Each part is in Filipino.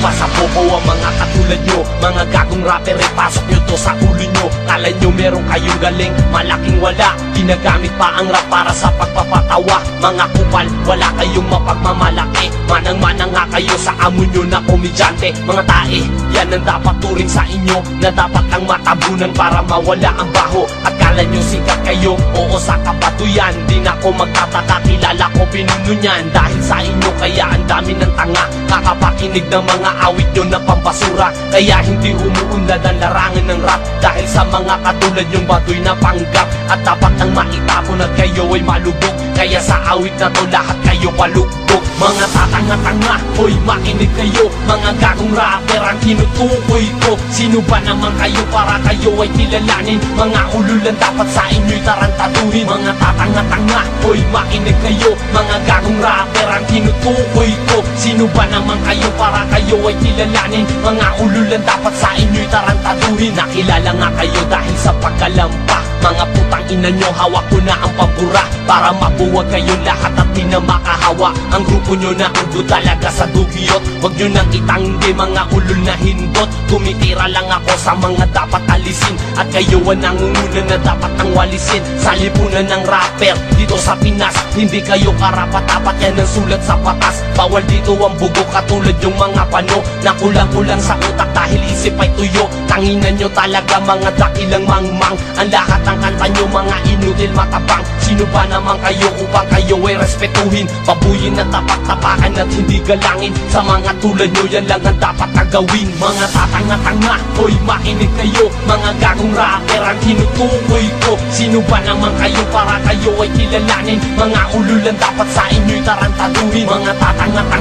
pa sa bobo ang mga katulad nyo. Mga gagong rapper ay pasok nyo to sa ulo nyo. Kala nyo meron kayong galing, malaking wala. Ginagamit pa ang rap para sa pagpapatawa. Mga kupal, wala kayong mapagmamalaki. Manang-manang nga kayo sa amo nyo na komedyante. Mga tae, yan ang dapat turing sa inyo. Na dapat lang matabunan para mawala ang baho. At kala nyo sikat kayo, oo sa kapatuyan. Di na ako magtataka, kilala ko pinuno niyan. Dahil sa inyo kaya ang dami ng tanga. Kakapakinig ng mga awit nyo na pambasura Kaya hindi umuunlad ang larangan ng rap. Dahil sa mga katulad yung batoy na panggap At dapat nang maitapon at kayo ay malubog. Kaya sa awit na to lahat kayo palugtog Mga tatanga-tanga, hoy makinig kayo. Mga gagong rapper ang tinutukoy ko. Sino ba naman kayo para kayo ay kilalanin? Mga ululan dapat sa inyo'y tarantaduhin Mga tatanga-tanga, hoy makinig kayo Mga gagong rapper ang tinutukoy ko. Sino ba naman kayo para kayo ay kilalanin? Mga ululan dapat sa inyo'y tarantaduhin Nakilala nga kayo dahil sa pagkalampa. Mga putang ina nyo, hawak ko na ang pambura. Para mabuwag kayo lahat at di na makahawa. Ang grupo nyo na ugo talaga sa dugyot. Huwag nyo nang itanggi mga ulol na hindot. Tumitira lang ako sa mga dapat alisin kayo ang nangunguna na dapat ang walisin Sa lipunan ng rapper. Dito sa Pinas Hindi kayo karapat-dapat yan ang sulat sa batas. Bawal dito ang bugo katulad yung mga pano Na kulang-kulang sa utak dahil isip ay tuyo. Tanginan nyo talaga mga dakilang mangmang. Ang lahat ng kanta nyo mga inutil matabang Sino ba naman kayo upang kayo ay respetuhin? Babuyin at tapak-tapakan at hindi galangin. Sa mga tulad nyo yan lang ang dapat na gawin Mga tatanga-tanga, hoy makinig kayo. Mga gagong rapper ang tinutukoy ko. Sino ba naman kayo para kayo ay kilalanin? Mga ululan dapat sa inyo'y tarantaduhin. Mga tatanga-tanga,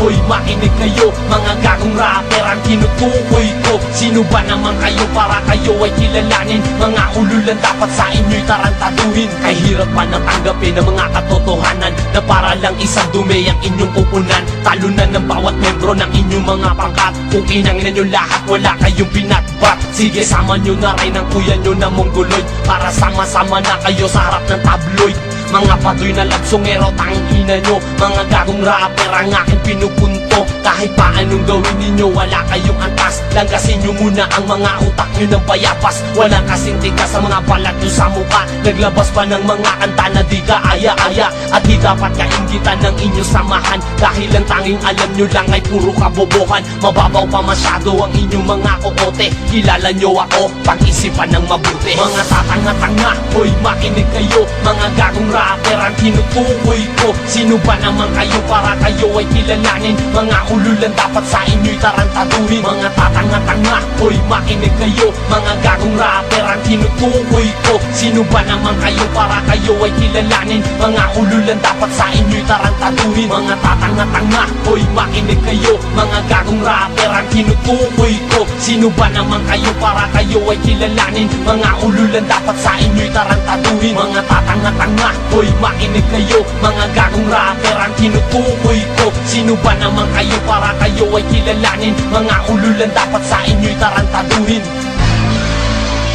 hoy makinig kayo Mga gagong rapper ang tinutukoy ko. Sino ba naman kayo para kayo ay kilalanin? Mga ululan dapat sa inyo'y tarantaduhin. Ay hirap pa natanggapin ang mga katotohanan Na para lang isang dumi ang inyong pupunan. Talunan ng bawat membro ng inyong mga pangkat. Kung inangin nyo lahat wala kayong pinatbat Sige sama nyo na rin ang kuya nyo na mongoloid. Para sama-sama na kayo sa harap ng tabloid mga patoy na labsongero tangina nyo. Mga gagong rapper ang aking pinupunto. Kahit pa anong gawin ninyo Wala kayong antas. Langgasin nyo muna ang mga utak nyo ng payapas. Walang kasing tigas sa mga balat nyo sa mukha. Naglabas pa ng mga kanta na di ka aya-aya. At di dapat kaingitan ng inyong samahan. Dahil ang tanging alam nyo lang ay puro kabobohan. Mababaw pa masyado ang inyong mga kokote Kilala nyo ako, pag-isipan ng mabuti. Mga tatanga-tanga, hoy makinig kayo. Mga gagong rapper ang tinutukoy ko. Sino ba naman kayo? Para kayo ay kilalanin. Mga ululan dapat sa inyo'y tarantaduhin. Mga tatanga-tanga, hoy makinig kayo Mga gagong rapper ang tinutukoy ko. Sino ba naman kayo para kayo ay kilalanin. Mga ululan dapat sa inyo'y tarantaduhin. Mga tatanga-tanga, hoy makinig kayo. Mga gagong rapper ang tinutukoy ko. Sino ba naman kayo? Para kayo ay kilalanin. Mga ululan dapat sa inyo'y tarantaduhin. Mga tatanga-tanga, hoy makinig kayo. Mga gagong rapper ang tinutukoy ko. Sino ba naman kayo? Para kayo ay kilalanin. Mga ululan dapat sa inyo'y tarantaduhin.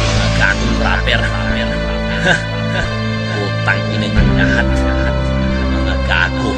Mga gagong rapper Putang ina ng lahat Mga gago